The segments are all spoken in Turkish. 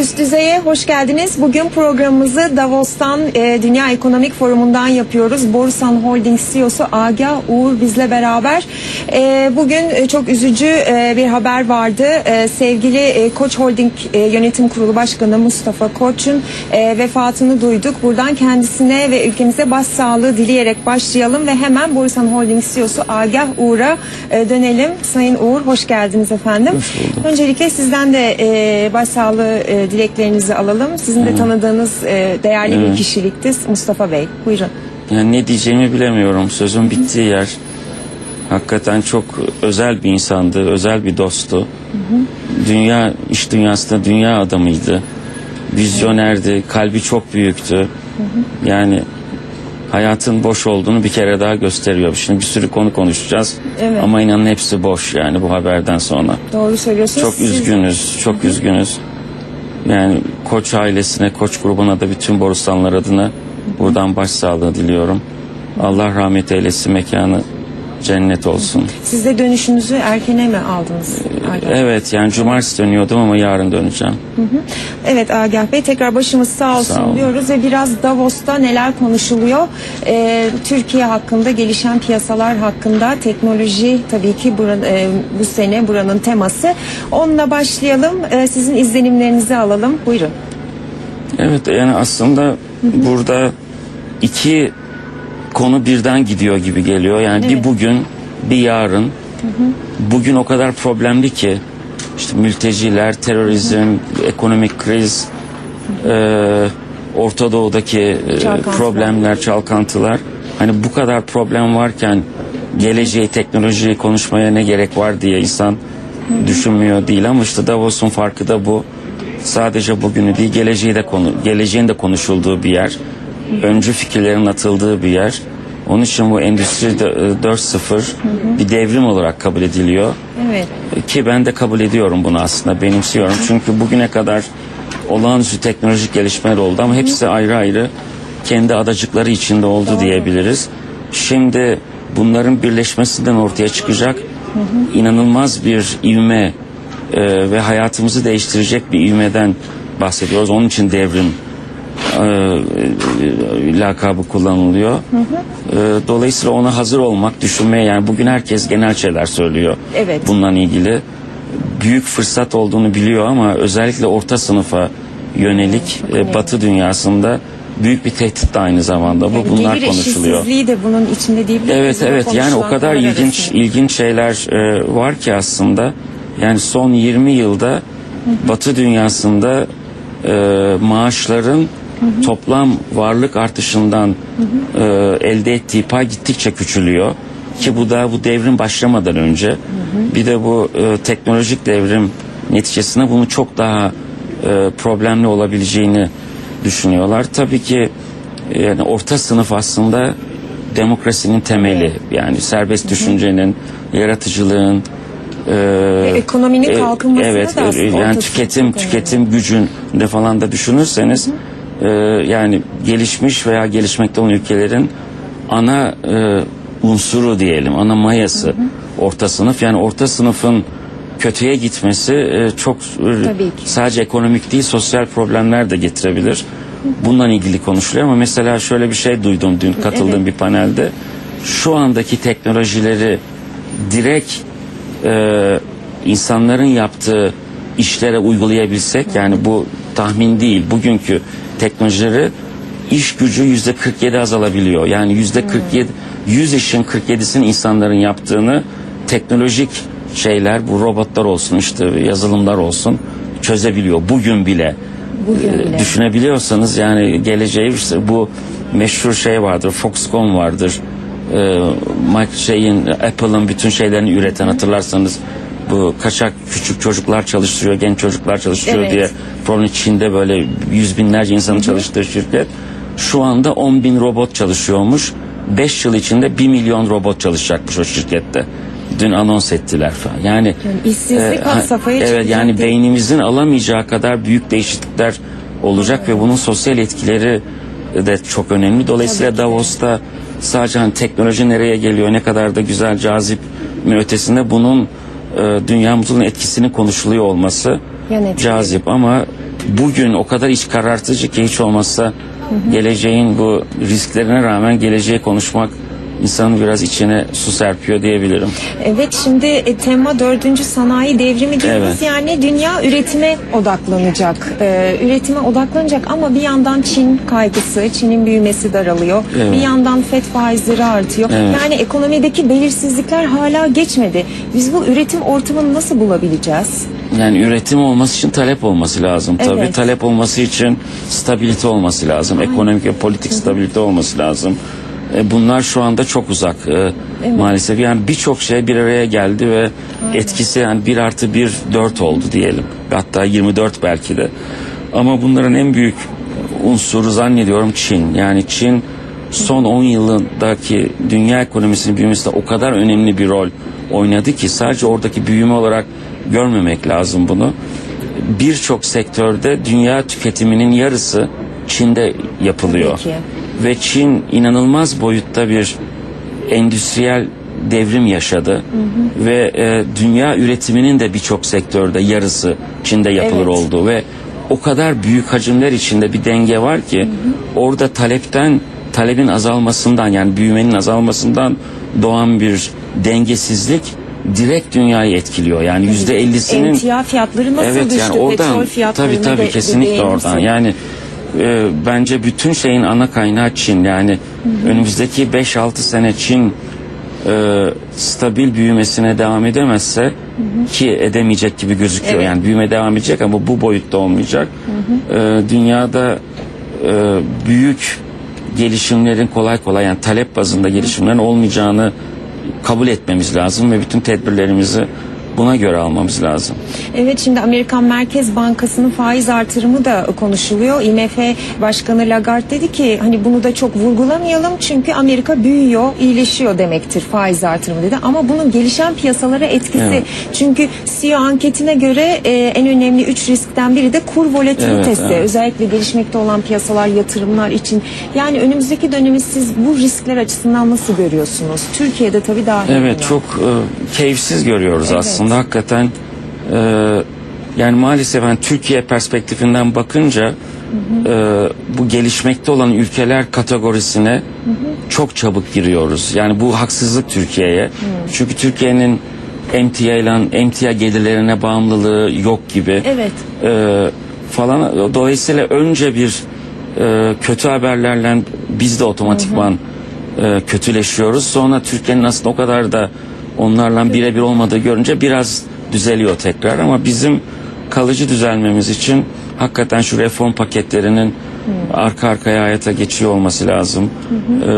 Üst düzeye hoş geldiniz. Bugün programımızı Davos'tan, e, Dünya Ekonomik Forumu'ndan yapıyoruz. Borusan Holding CEO'su Agah Uğur bizle beraber. E, bugün e, çok üzücü e, bir haber vardı. E, sevgili e, Koç Holding e, Yönetim Kurulu Başkanı Mustafa Koç'un e, vefatını duyduk. Buradan kendisine ve ülkemize başsağlığı dileyerek başlayalım ve hemen Borusan Holding CEO'su Agah Uğur'a e, dönelim. Sayın Uğur hoş geldiniz efendim. Öncelikle sizden de e, başsağlığı e, dileklerinizi alalım. Sizin de tanıdığınız e, değerli bir kişilikti Mustafa Bey. Buyurun. Yani ne diyeceğimi bilemiyorum. Sözün bittiği yer. Hakikaten çok özel bir insandı, özel bir dosttu. Dünya, iş dünyasında dünya adamıydı. Vizyonerdi, kalbi çok büyüktü. Yani hayatın boş olduğunu bir kere daha gösteriyor. Şimdi bir sürü konu konuşacağız. Evet. Ama inanın hepsi boş yani bu haberden sonra. Doğru söylüyorsunuz. Çok Siz- üzgünüz, çok üzgünüz. Yani Koç ailesine, Koç grubuna da bütün Borusanlar adına buradan başsağlığı diliyorum. Allah rahmet eylesin, mekanı cennet olsun. Siz de dönüşünüzü erkene mi aldınız? Agah? Evet yani cumartesi dönüyordum ama yarın döneceğim. Evet Agah Bey tekrar başımız sağ olsun Sağ olun. diyoruz ve biraz Davos'ta neler konuşuluyor? Ee, Türkiye hakkında, gelişen piyasalar hakkında, teknoloji tabii ki buranın, e, bu sene buranın teması. Onunla başlayalım. Ee, sizin izlenimlerinizi alalım. Buyurun. Evet yani aslında burada iki konu birden gidiyor gibi geliyor. Yani Evet. bir bugün bir yarın. Bugün o kadar problemli ki işte mülteciler, terörizm, ekonomik kriz, e, Orta Doğu'daki e, Çalkantılar. problemler, çalkantılar. Hani bu kadar problem varken geleceği, teknolojiyi konuşmaya ne gerek var diye insan düşünmüyor değil ama işte Davos'un farkı da bu. Sadece bugünü değil, geleceği de konu, geleceğin de konuşulduğu bir yer. Öncü fikirlerin atıldığı bir yer. Onun için bu Endüstri de- e, 4.0 bir devrim olarak kabul ediliyor. Evet. Ki ben de kabul ediyorum bunu aslında benimsiyorum. Çünkü bugüne kadar olağanüstü teknolojik gelişmeler oldu ama hepsi ayrı ayrı kendi adacıkları içinde oldu diyebiliriz. Şimdi bunların birleşmesinden ortaya çıkacak inanılmaz bir ivme e, ve hayatımızı değiştirecek bir ivmeden bahsediyoruz. Onun için devrim e, e, lakabı kullanılıyor. E, dolayısıyla ona hazır olmak, düşünmeye yani bugün herkes genel şeyler söylüyor. Evet. Bununla ilgili büyük fırsat olduğunu biliyor ama özellikle orta sınıfa yönelik e, Batı dünyasında büyük bir tehdit de aynı zamanda. Bu Yani bunlar gelir konuşuluyor. eşitsizliği de bunun içinde mi? Evet evet yani o kadar ilginç arasında. ilginç şeyler e, var ki aslında yani son 20 yılda Batı dünyasında e, maaşların toplam varlık artışından e, elde ettiği pay gittikçe küçülüyor. Ki bu da bu devrim başlamadan önce. Bir de bu e, teknolojik devrim neticesinde bunu çok daha e, problemli olabileceğini düşünüyorlar. Tabii ki e, yani orta sınıf aslında demokrasinin temeli. Yani serbest düşüncenin, yaratıcılığın, e, ekonominin e, kalkınmasına evet, da e, aslında yani tüketim tüketim gücünde falan da düşünürseniz e, yani gelişmiş veya gelişmekte olan ülkelerin ana e, unsuru diyelim, ana mayası orta sınıf. Yani orta sınıfın kötüye gitmesi e, çok e, sadece ekonomik değil sosyal problemler de getirebilir. Bununla ilgili konuşuluyor ama mesela şöyle bir şey duydum dün katıldığım Evet. bir panelde. Şu andaki teknolojileri direkt e, insanların yaptığı işlere uygulayabilsek yani bu tahmin değil bugünkü teknolojileri iş gücü yüzde 47 azalabiliyor. Yani yüzde 47 100 işin 47'sini insanların yaptığını teknolojik şeyler bu robotlar olsun işte yazılımlar olsun çözebiliyor bugün bile. Bugün Ee, bile. Düşünebiliyorsanız yani geleceği işte bu meşhur şey vardır Foxconn vardır. Ee, Mike şeyin Apple'ın bütün şeylerini üreten hatırlarsanız bu kaçak küçük çocuklar çalıştırıyor, genç çocuklar çalıştırıyor Evet. diye problem Çin'de böyle yüz binlerce insanın çalıştığı şirket. Şu anda 10 bin robot çalışıyormuş. 5 yıl içinde 1 milyon robot çalışacakmış o şirkette. Dün anons ettiler falan. Yani, Yani işsizlik e, safhaya Evet çıkacak yani beynimizin alamayacağı kadar büyük değişiklikler olacak ve bunun sosyal etkileri de çok önemli. Dolayısıyla. Davos'ta sadece hani teknoloji nereye geliyor, ne kadar da güzel, cazip mi ötesinde bunun e, dünyamızın etkisinin konuşuluyor olması Yan etkileri. cazip ama bugün o kadar iç karartıcı ki hiç olmazsa geleceğin bu risklerine rağmen geleceği konuşmak insanın biraz içine su serpiyor diyebilirim. Evet şimdi e, tema dördüncü sanayi devrimi diyoruz Evet. yani dünya üretime odaklanacak. Ee, üretime odaklanacak ama bir yandan Çin kaygısı, Çin'in büyümesi daralıyor. Evet. Bir yandan FED faizleri artıyor. Evet. Yani ekonomideki belirsizlikler hala geçmedi. Biz bu üretim ortamını nasıl bulabileceğiz? Yani üretim olması için talep olması lazım. Tabii Evet. talep olması için stabilite olması lazım. Ekonomik ve politik stabilite olması lazım. E, bunlar şu anda çok uzak e, maalesef. Yani birçok şey bir araya geldi ve etkisi yani 1 artı 1 4 oldu diyelim. Hatta 24 belki de. Ama bunların en büyük unsuru zannediyorum Çin. Yani Çin son 10 yılındaki dünya ekonomisinin büyümesinde o kadar önemli bir rol oynadı ki sadece oradaki büyüme olarak görmemek lazım bunu. Birçok sektörde dünya tüketiminin yarısı Çin'de yapılıyor. Tabii ki. Ve Çin inanılmaz boyutta bir endüstriyel devrim yaşadı ve e, dünya üretiminin de birçok sektörde yarısı Çin'de yapılır Evet. oldu ve o kadar büyük hacimler içinde bir denge var ki orada talepten talebin azalmasından yani büyümenin azalmasından doğan bir dengesizlik direkt dünyayı etkiliyor. Yani yüzde ellisinin Emtia fiyatları nasıl evet düştü? yani oradan Petrol fiyatlarını tabii tabii de- kesinlikle oradan. Yani e, bence bütün şeyin ana kaynağı Çin. Yani önümüzdeki 5-6 sene Çin e, stabil büyümesine devam edemezse ki edemeyecek gibi gözüküyor. Evet. Yani büyüme devam edecek ama bu boyutta olmayacak. E, dünyada e, büyük gelişimlerin kolay kolay yani talep bazında gelişimlerin olmayacağını kabul etmemiz lazım ve bütün tedbirlerimizi buna göre almamız lazım. Evet şimdi Amerikan Merkez Bankası'nın faiz artırımı da konuşuluyor. IMF Başkanı Lagarde dedi ki hani bunu da çok vurgulamayalım çünkü Amerika büyüyor, iyileşiyor demektir faiz artırımı dedi. Ama bunun gelişen piyasalara etkisi. Evet. Çünkü CEO anketine göre e, en önemli üç riskten biri de kur volatilitesi. Evet, evet. Özellikle gelişmekte olan piyasalar, yatırımlar için. Yani önümüzdeki dönemi siz bu riskler açısından nasıl görüyorsunuz? Türkiye'de tabii daha Evet çok e, keyifsiz görüyoruz Evet. aslında hakikaten e, yani maalesef yani Türkiye perspektifinden bakınca e, bu gelişmekte olan ülkeler kategorisine çok çabuk giriyoruz. Yani bu haksızlık Türkiye'ye. Çünkü Türkiye'nin emtia ile emtia gelirlerine bağımlılığı yok gibi. Evet. E, falan dolayısıyla önce bir e, kötü haberlerle biz de otomatikman e, kötüleşiyoruz. Sonra Türkiye'nin aslında o kadar da onlarla birebir olmadığı görünce biraz düzeliyor tekrar ama bizim kalıcı düzelmemiz için hakikaten şu reform paketlerinin arka arkaya hayata geçiyor olması lazım. E,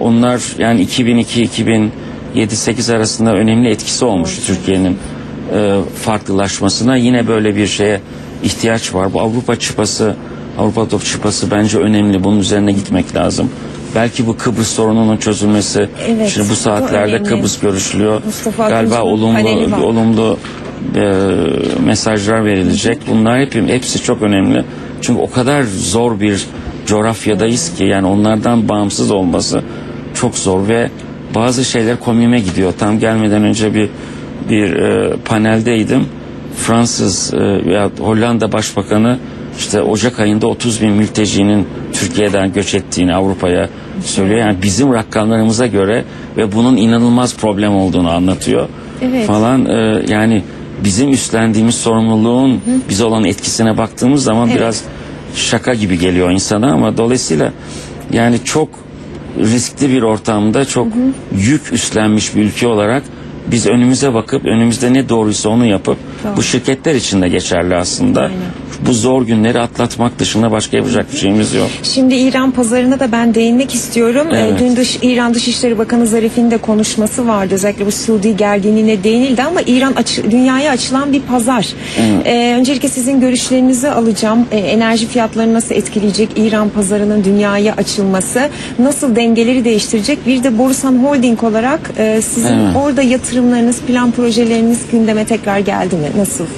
onlar yani 2002 2007-8 arasında önemli etkisi olmuş Türkiye'nin e, farklılaşmasına yine böyle bir şeye ihtiyaç var. Bu Avrupa çıpası, Avrupa top çıpası bence önemli. Bunun üzerine gitmek lazım. Belki bu Kıbrıs sorununun çözülmesi. Evet, Şimdi bu saatlerde önemli. Kıbrıs görüşülüyor. Mustafa Galiba Akıncı'nın olumlu olumlu e, mesajlar verilecek. Bunlar hep, hepsi çok önemli. Çünkü o kadar zor bir coğrafyadayız ki yani onlardan bağımsız olması çok zor ve bazı şeyler komiğime gidiyor. Tam gelmeden önce bir bir e, paneldeydim. Fransız e, veya Hollanda Başbakanı işte Ocak ayında 30 bin mültecinin Türkiye'den göç ettiğini Avrupa'ya söylüyor. Yani bizim rakamlarımıza göre ve bunun inanılmaz problem olduğunu anlatıyor. Evet. Falan e, yani bizim üstlendiğimiz sorumluluğun bize olan etkisine baktığımız zaman Evet. biraz şaka gibi geliyor insana ama dolayısıyla yani çok riskli bir ortamda çok yük üstlenmiş bir ülke olarak biz önümüze bakıp önümüzde ne doğruysa onu yapıp Bu şirketler için de geçerli aslında. Aynen. Bu zor günleri atlatmak dışında başka yapacak bir şeyimiz yok. Şimdi İran pazarına da ben değinmek istiyorum. Ee, Evet. Dün dış, İran Dışişleri Bakanı Zarif'in de konuşması vardı. Özellikle bu Suudi gerginliğine değinildi ama İran aç- dünyaya açılan bir pazar. Ee, öncelikle sizin görüşlerinizi alacağım. Ee, enerji fiyatlarını nasıl etkileyecek İran pazarının dünyaya açılması? Nasıl dengeleri değiştirecek? Bir de Borusan Holding olarak e, sizin Evet. orada yatırımlarınız, plan projeleriniz gündeme tekrar geldi mi? Nasıl e,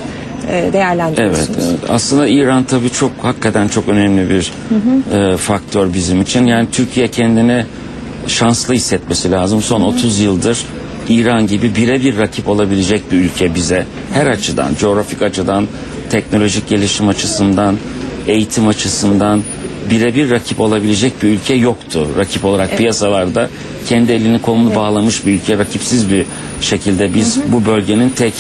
Evet, değerlendiriyorsunuz? evet. Aslında İran tabii çok hakikaten çok önemli bir e, faktör bizim için. Yani Türkiye kendini şanslı hissetmesi lazım. Son 30 yıldır İran gibi birebir rakip olabilecek bir ülke bize. Her açıdan, coğrafik açıdan, teknolojik gelişim açısından, eğitim açısından birebir rakip olabilecek bir ülke yoktu. Rakip olarak piyasalarda kendi elini kolunu bağlamış bir ülke, rakipsiz bir şekilde biz bu bölgenin tek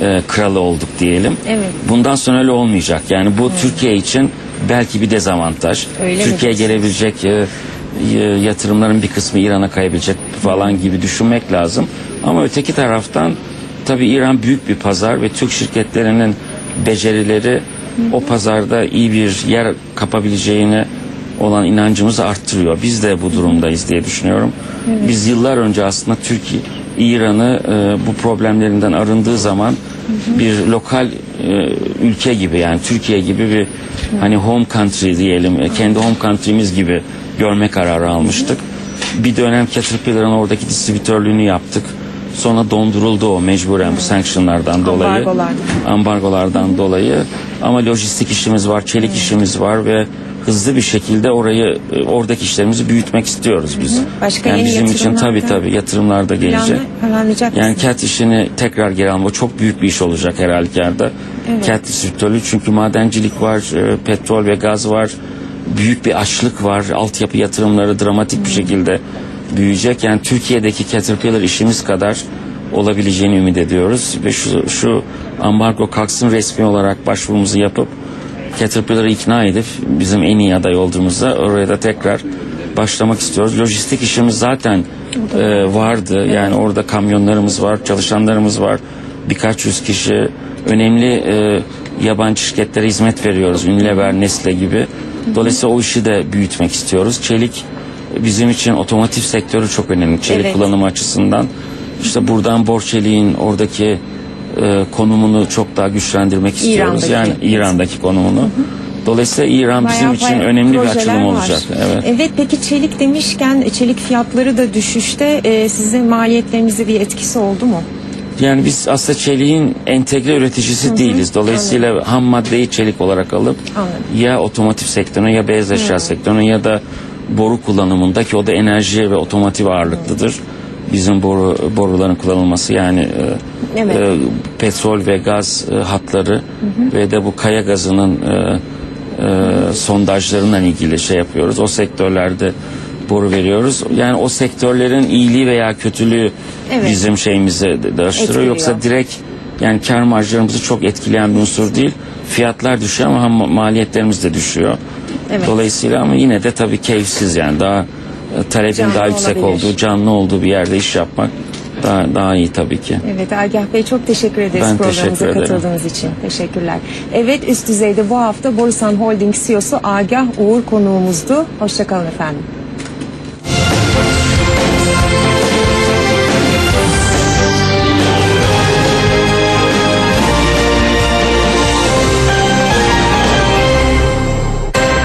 e, kralı olduk diyelim. Evet. Bundan sonra öyle olmayacak. Yani bu Türkiye için belki bir dezavantaj. Öyle Türkiye gelebilecek e, e, yatırımların bir kısmı İran'a kayabilecek falan gibi düşünmek lazım. Ama öteki taraftan tabii İran büyük bir pazar ve Türk şirketlerinin becerileri o pazarda iyi bir yer kapabileceğine olan inancımızı arttırıyor. Biz de bu durumdayız diye düşünüyorum. Biz yıllar önce aslında Türkiye İran'ı e, bu problemlerinden arındığı zaman bir lokal e, ülke gibi yani Türkiye gibi bir hani home country diyelim e, kendi home country'miz gibi görme kararı almıştık. Bir dönem Caterpillar'ın oradaki distribütörlüğünü yaptık. Sonra donduruldu o mecburen bu sanctionlardan dolayı. Ambargolardan. Ambargolardan dolayı. Ama lojistik işimiz var, çelik işimiz var ve hızlı bir şekilde orayı e, oradaki işlerimizi büyütmek istiyoruz biz. Başka yani yeni bizim için tabii tabii yatırımlar da gelecek. Planlayacak Yani cat işini tekrar geri alma. Çok büyük bir iş olacak her halükarda. Evet. Cat distribütörlüğü çünkü madencilik var, e, petrol ve gaz var. Büyük bir açlık var. Altyapı yatırımları dramatik bir şekilde büyüyecek. Yani Türkiye'deki Caterpillar işimiz kadar olabileceğini ümit ediyoruz. Ve şu, şu ambargo kalksın resmi olarak başvurumuzu yapıp Caterpillar'ı ikna edip bizim en iyi aday olduğumuzda oraya da tekrar başlamak istiyoruz. Lojistik işimiz zaten e, vardı. Yani orada kamyonlarımız var, çalışanlarımız var. Birkaç yüz kişi önemli e, yabancı şirketlere hizmet veriyoruz. Unilever, Nestle gibi. Dolayısıyla o işi de büyütmek istiyoruz. Çelik bizim için otomotiv sektörü çok önemli. Çelik Evet. kullanımı açısından. İşte buradan Borçelik'in oradaki e, konumunu çok daha güçlendirmek istiyoruz. İran'daki. Yani İran'daki konumunu. Dolayısıyla İran bizim Bayağı için bayağı önemli bir açılım var. olacak. Evet. Evet peki çelik demişken çelik fiyatları da düşüşte e, sizin maliyetlerinize bir etkisi oldu mu? Yani biz aslında çeliğin entegre üreticisi değiliz. Dolayısıyla ham maddeyi çelik olarak alıp Anladım. ya otomotiv sektörüne ya beyaz eşya sektörüne ya da boru kullanımında ki o da enerji ve otomotiv ağırlıklıdır. Bizim boru boruların kullanılması yani e, Evet. e, petrol ve gaz e, hatları ve de bu kaya gazının e, e, sondajlarından ilgili şey yapıyoruz. O sektörlerde boru veriyoruz. Yani o sektörlerin iyiliği veya kötülüğü Evet. bizim şeyimizi. Etkiliyor. Yoksa direkt yani kar marjlarımızı çok etkileyen bir unsur değil. Fiyatlar düşüyor ama maliyetlerimiz de düşüyor. Evet. Dolayısıyla ama yine de tabii keyifsiz yani daha talebin Canlı daha yüksek olabilir. olduğu, canlı olduğu bir yerde iş yapmak daha daha iyi tabii ki. Evet Agah Bey çok teşekkür ederiz Ben programımıza teşekkür ederim. katıldığınız için. Teşekkürler. Evet üst düzeyde bu hafta Borusan Holding CEO'su Agah Uğur konuğumuzdu. Hoşçakalın efendim.